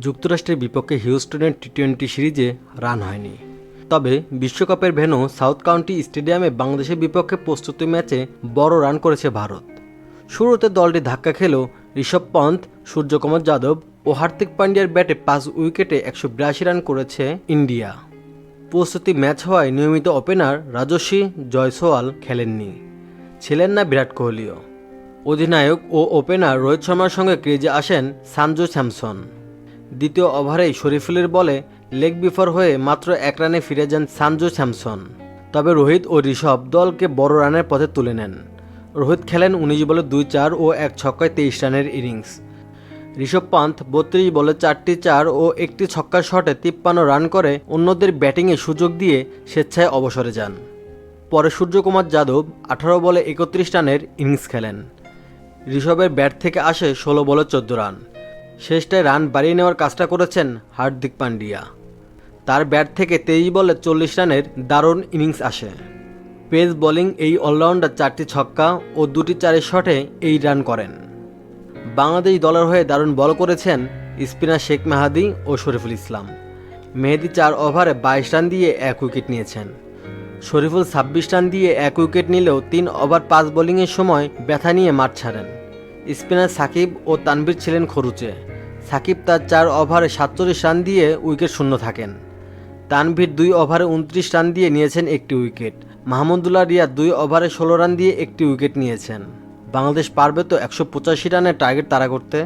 যুক্তরাষ্ট্রের বিপক্ষে হিউস্টনের T twenty সিরিজে রান হয়নি। তবে বিশ্বকাপের ভেন্যু সাউথ কাউন্টি স্টেডিয়ামে বাংলাদেশের বিপক্ষে প্রস্তুতি ম্যাচে বড় রান করেছে ভারত। শুরুতে দলটি ধাক্কা খেল ঋষভ পন্থ, সূর্যকুমার যাদব ও হার্দিক পান্ডিয়ার ব্যাটে পাঁচ উইকেটে একশো বিরাশি রান করেছে ইন্ডিয়া। প্রস্তুতি ম্যাচ হওয়ায় নিয়মিত ওপেনার রাজস্বী জয়সওয়াল খেলেননি। ছিলেন না বিরাট কোহলিও। অধিনায়ক ও ওপেনার রোহিত শর্মার সঙ্গে ক্রিজে আসেন সানজু স্যামসন। দ্বিতীয় ওভারেই শরীফুলের বলে লেগ বিফর হয়ে মাত্র এক রানে ফিরে যান সানজু স্যামসন। তবে রোহিত ও ঋষভ দলকে বড় রানের পথে তুলে নেন। রোহিত খেলেন উনিশ বলে দুই চার ও এক ছক্কায় তেইশ রানের ইনিংস। ঋষভ পান্থ বত্রিশ বলে চারটি চার ও একটি ছক্কার শটে তিপ্পান্ন রান করে অন্যদের ব্যাটিংয়ে সুযোগ দিয়ে স্বেচ্ছায় অবসরে যান। পরে সূর্যকুমার যাদব আঠারো বলে একত্রিশ রানের ইনিংস খেলেন। ঋষভের ব্যাট থেকে আসে ষোলো বলে চোদ্দ রান। শেষটায় রান বাড়িয়ে নেওয়ার কাজটা করেছেন হার্দিক পান্ডিয়া তার ব্যাট থেকে তেইশ বলে চল্লিশ রানের দারুণ ইনিংস আসে। পেস বোলিং এই অলরাউন্ডার চারটি ছক্কা ও দুটি চারের শটে এই রান করেন। বাংলাদেশ দলের হয়ে দারুণ বল করেছেন স্পিনার শেখ মেহাদি ও শরীফুল ইসলাম। মেহেদি চার ওভারে বাইশ রান দিয়ে এক উইকেট নিয়েছেন। শরীফুল ছাব্বিশ রান দিয়ে এক উইকেট নিলেও তিন ওভার পাঁচ বোলিংয়ের সময় ব্যথা নিয়ে মাঠ ছাড়েন। স্পিনার সাকিব ও তানবির ছিলেন খরুচে। সাকিব তার চার ওভারে সাতচল্লিশ রান দিয়ে উইকেট শূন্য থাকেন। তানভীর দুই ওভারে উনত্রিশ রান দিয়ে নিয়েছেন একটি উইকেট। মাহমুদুল্লাহ রিয়া দুই ওভারে ষোলো রান দিয়ে একটি উইকেট নিয়েছেন। বাংলাদেশ পারবে তো একশো পঁচাশি রানের টার্গেট তারা করতে?